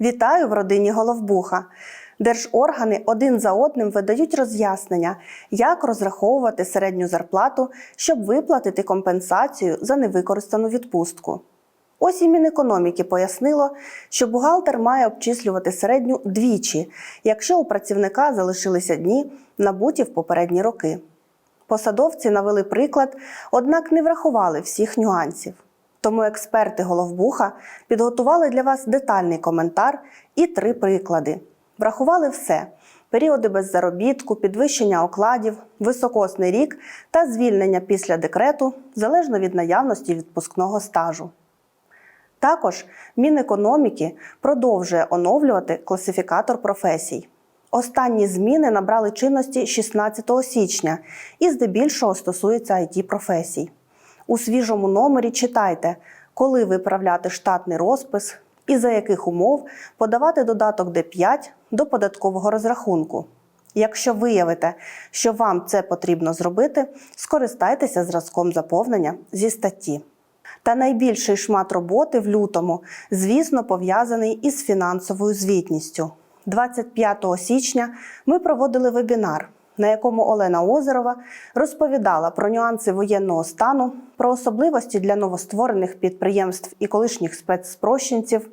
Вітаю в родині Головбуха. Держоргани один за одним видають роз'яснення, як розраховувати середню зарплату, щоб виплатити компенсацію за невикористану відпустку. Ось і Мінекономіки пояснило, що бухгалтер має обчислювати середню двічі, якщо у працівника залишилися дні, набуті в попередні роки. Посадовці навели приклад, однак не врахували всіх нюансів. Тому експерти Головбуха підготували для вас детальний коментар і три приклади. Врахували все: періоди без заробітку, підвищення окладів, високосний рік та звільнення після декрету залежно від наявності відпускного стажу. Також Мінекономіки продовжує оновлювати класифікатор професій. Останні зміни набрали чинності 16 січня і здебільшого стосуються it професій. У свіжому номері читайте, коли виправляти штатний розпис і за яких умов подавати додаток Д5 до податкового розрахунку. Якщо виявите, що вам це потрібно зробити, скористайтеся зразком заповнення зі статті. Та найбільший шмат роботи в лютому, звісно, пов'язаний із фінансовою звітністю. 25 січня ми проводили вебінар, на якому Олена Озерова розповідала про нюанси воєнного стану, про особливості для новостворених підприємств і колишніх спецспрощенців,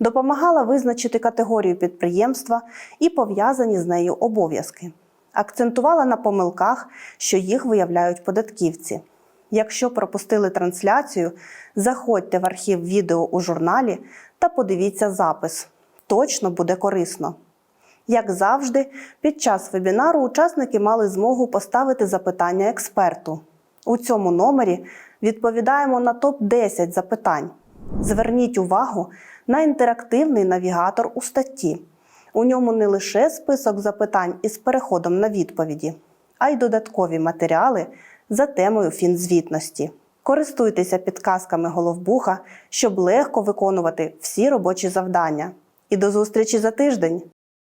допомагала визначити категорію підприємства і пов'язані з нею обов'язки. Акцентувала на помилках, що їх виявляють податківці. Якщо пропустили трансляцію, заходьте в архів відео у журналі та подивіться запис. Точно буде корисно. Як завжди, під час вебінару учасники мали змогу поставити запитання експерту. У цьому номері відповідаємо на топ-10 запитань. Зверніть увагу на інтерактивний навігатор у статті. У ньому не лише список запитань із переходом на відповіді, а й додаткові матеріали за темою фінзвітності. Користуйтеся підказками головбуха, щоб легко виконувати всі робочі завдання. І до зустрічі за тиждень!